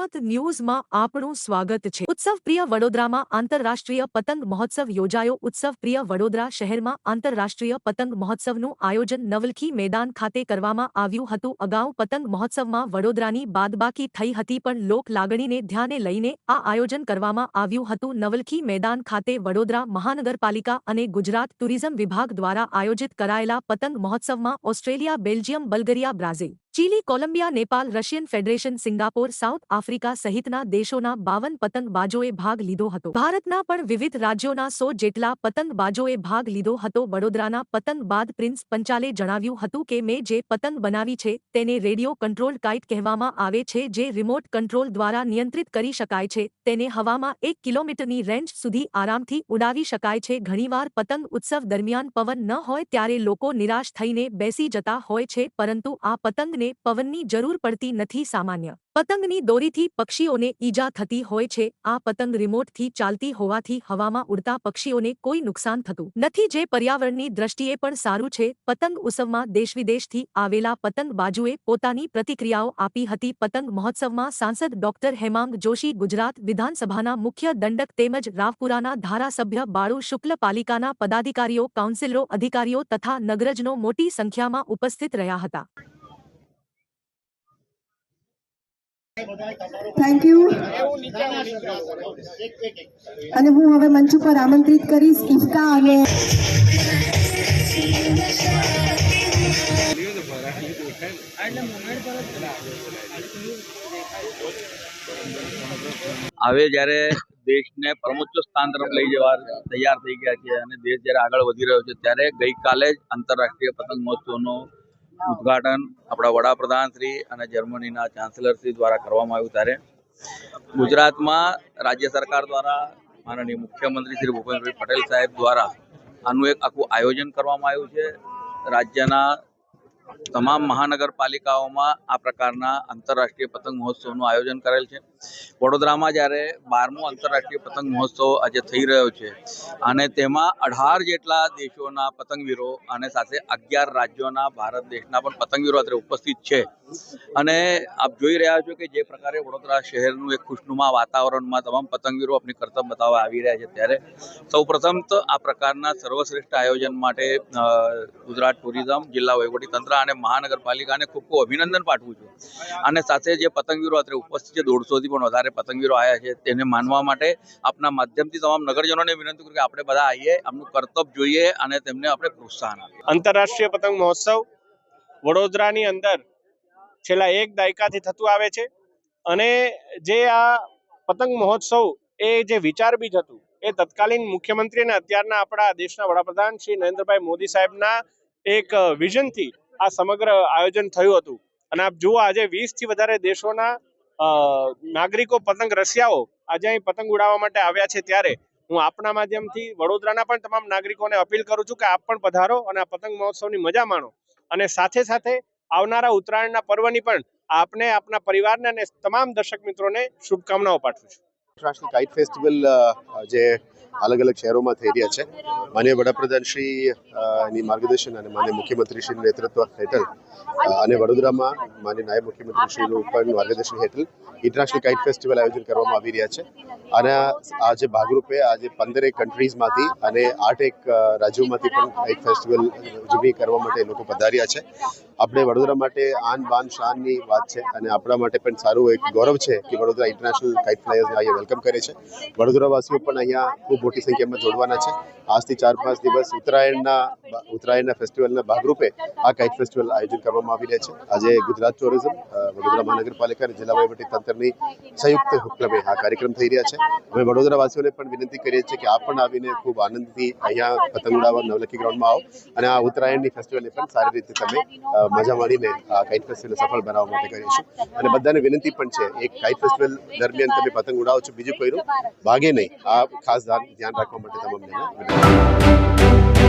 જનમત ન્યૂઝમાં આપણું સ્વાગત છે. ઉત્સવ પ્રિય વડોદરામાં આંતરરાષ્ટ્રીય પતંગ મહોત્સવ યોજાયો. ઉત્સવ પ્રિય વડોદરા શહેરમાં આંતરરાષ્ટ્રીય પતંગ મહોત્સવનું આયોજન નવલખી મેદાન ખાતે કરવામાં આવ્યું હતું. અગાઉ પતંગ મહોત્સવમાં વડોદરાની બાદબાકી થઈ હતી પણ લોક લાગણીને ધ્યાને લઈને આ આયોજન કરવામાં આવ્યું હતું. નવલખી મેદાન ખાતે વડોદરા મહાનગરપાલિકા અને ગુજરાત ટુરિઝમ વિભાગ દ્વારા આયોજિત કરાયેલા પતંગ મહોત્સવમાં Australia, Belgium, Bulgaria, Brazil Chile, Colombia, Nepal, Russian Federation, Singapore, South Africa સહિતના દેશોના બાવન પતંગબાજોએ ભાગ લીધો હતો. ભારતના પણ વિવિધ રાજ્યોના સો જેટલા પતંગબાજોએ ભાગ લીધો હતો. વડોદરાના પતંગબાદ પ્રિન્સ પંચાલે જણાવ્યું હતું કે, મેં જે પતંગ બનાવી છે, તેને રેડિયો કંટ્રોલ કાઇટ કહેવામાં આવે છે, જે રિમોટ કંટ્રોલ દ્વારા નિયંત્રિત કરી શકાય છે. તેને હવામાં એક કિલોમીટરની રેન્જ સુધી આરામથી ઉડાવી શકાય છે. ઘણીવાર પતંગ ઉત્સવ દરમિયાન પવન ન હોય ત્યારે લોકો નિરાશ થઈને બેસી જતા હોય છે, પરંતુ આ પતંગને પવનની જરૂર પડતી નથી સામાન્ય. પતંગની દોરીથી પક્ષીઓને ઈજા થતી હોય છે. આ પતંગ રિમોટથી ચાલતી હોવાથી હવામાં ઉડતા પક્ષીઓને કોઈ નુકસાન થતું નથી. જે પર્યાવરણની દ્રષ્ટિએ પણ સારું છે. પતંગ ઉત્સવમાં દેશવિદેશથી આવેલા પતંગબાજુએ પોતાની પ્રતિક્રિયાઓ આપી હતી. પતંગ મહોત્સવમાં સાંસદ ડોક્ટર હેમાંગ જોશી ગુજરાત વિધાનસભાના મુખ્ય દંડક તેમજ રાવપુરાના ધારાસભ્ય બાળુ શુક્લ પાલિકાના પદાધિકારીઓ, કાઉન્સિલરો, અધિકારીઓ તથા નગરજનો મોટી સંખ્યામાં ઉપસ્થિત રહ્યા હતા. થેન્ક યુ અને હું હવે મંચ ઉપર આમંત્રિત કરીશ ઇફકા અને હવે જ્યારે દેશને પરમોચ્ચ સ્થાન તરફ લઈ જવા તૈયાર થઈ ગયા છે અને દેશ જ્યારે આગળ વધી રહ્યો છે, ત્યારે ગઈકાલે જ આંતરરાષ્ટ્રીય પતંગ મહોત્સવનું ઉદ્ઘાટન આપણા વડાપ્રધાન શ્રી અને જર્મનીના ચાન્સેલર શ્રી દ્વારા કરવામાં આવ્યું ત્યારે. ગુજરાતમાં રાજ્ય સરકાર દ્વારા માનનીય મુખ્યમંત્રી શ્રી ભૂપેન્દ્રભાઈ પટેલ સાહેબ દ્વારા આનું એક આખું આયોજન કરવામાં આવ્યું છે. રાજ્યના તમામ મહાનગરપાલિકાઓમાં આ પ્રકારના આંતરરાષ્ટ્રીય પતંગ મહોત્સવનું આયોજન કરેલ છે. વડોદરામાં જ્યારે બારમો આંતરરાષ્ટ્રીય પતંગ મહોત્સવ આજે થઈ રહ્યો છે અને તેમાં અઢાર જેટલા દેશોના પતંગવીરો અને સાથે અગિયાર રાજ્યોના ભારત દેશના પણ પતંગવીરો અત્યારે ઉપસ્થિત છે. અને આપ જોઈ રહ્યા છો કે જે પ્રકારે વડોદરા શહેરનું એક ખુશનુમા વાતાવરણમાં તમામ પતંગવીરો આપણી કરતબ બતાવવા આવી રહ્યા છે ત્યારે સૌપ્રથમ તો આ પ્રકારના સર્વશ્રેષ્ઠ આયોજન માટે ગુજરાત ટુરિઝમ, જિલ્લા તંત્ર અને મહાનગરપાલિકાને ખૂબ ખૂબ અભિનંદન પાઠવું છું. અને સાથે જે પતંગવીરો અત્યારે ઉપસ્થિત છે, દોઢસોથી પણ વધારે પતંગવીરો આવ્યા છે તેને માનવા માટે આપના માધ્યમથી તમામ નગરજનોને વિનંતી કરું કે આપણે બધા આવીએ આમનું કર્તવ્ય જોઈએ અને તેમને આપણે પ્રોત્સાહન આપીએ. આંતરરાષ્ટ્રીય પતંગ મહોત્સવ વડોદરાની અંદર છેલ્લા એક દાયકાથી થતું આવે છે અને જે આ પતંગ મહોત્સવ એ જે વિચાર બીજ હતું એ તત્કાલીન મુખ્યમંત્રી અને અત્યારના આપણા દેશના વડાપ્રધાન શ્રી નરેન્દ્રભાઈ મોદી સાહેબના એક વિઝનથી આ સમગ્ર આયોજન થયું હતું. અને આપ જુઓ આજે વીસથી વધારે દેશોના નાગરિકો પતંગ રસિયાઓ આજે અહીં પતંગ ઉડાવવા માટે આવ્યા છે ત્યારે હું આપના માધ્યમથી વડોદરાના પણ તમામ નાગરિકોને અપીલ કરું છું કે આપ પણ પધારો અને આ પતંગ મહોત્સવની મજા માણો. અને સાથે સાથે આવનારા ઉત્તરાયણના પર્વની પણ આપને, આપના પરિવારને અને તમામ દર્શક મિત્રોને શુભકામનાઓ પાઠવું છું. ઇન્ટરનેશનલ કાઇટ ફેસ્ટિવલ જે અલગ અલગ શહેરોમાં થઈ રહ્યા છે. માન્ય વડાપ્રધાન શ્રી ની માર્ગદર્શન અને માન્ય મુખ્યમંત્રી શ્રી નેતૃત્વ હેઠળ અને વડોદરામાં માન્ય નાયબ મુખ્યમંત્રી શ્રીનું પણ માર્ગદર્શન હેઠળ ઇન્ટરનેશનલ કાઇટ ફેસ્ટિવલ આયોજન કરવામાં આવી રહ્યા છે. અને આ જે ભાગરૂપે આજે પંદરેક કન્ટ્રીઝમાંથી અને આઠેક એક રાજ્યોમાંથી પણ કાઇટ ફેસ્ટિવલ ઉજવણી કરવા માટે લોકો પધાર્યા છે. આપણે વડોદરા માટે આન બાન શાનની વાત છે અને આપણા માટે પણ સારું એક ગૌરવ છે કે વડોદરા ઇન્ટરનેશનલ કાઇટ ફ્લાયર્સને અહીંયા વેલકમ કરે છે. વડોદરાવાસીઓ પણ અહીંયા ખૂબ મોટી સંખ્યામાં જોડવાના છે. આજથી ચાર પાંચ દિવસ ઉત્તરાયણના ઉત્તરાયણના ફેસ્ટિવલના ભાગરૂપે આ કાઇટ ફેસ્ટિવલ આયોજન કરવામાં આવી રહ્યા છે. આજે ગુજરાત ટુરિઝમ વડોદરા મહાનગરપાલિકા અને જિલ્લા તંત્રની સંયુક્ત ઉપક્રમે આ કાર્યક્રમ થઈ રહ્યા છે. અમે વડોદરાવાસીઓને પણ વિનંતી કરીએ છીએ કે આપ પણ આવીને ખૂબ આનંદથી અહીંયા પતંગ ઉડાવવા નવલખી ગ્રાઉન્ડમાં આવો અને આ ઉત્તરાયણની ફેસ્ટિવલને પણ સારી રીતે તમે મજા મળીને કાઇટ ફેસ્ટિવલ સફળ બનાવવા માટે કરીશું અને બધાને વિનંતી પણ છે, એક કાઇટ ફેસ્ટિવલ દરમિયાન તમે પતંગ ઉડાવો છો, બીજું કોઈનું ભાગે નહીં. આ ખાસ ધ્યાન રાખવા માટે તમામને વિનંતી.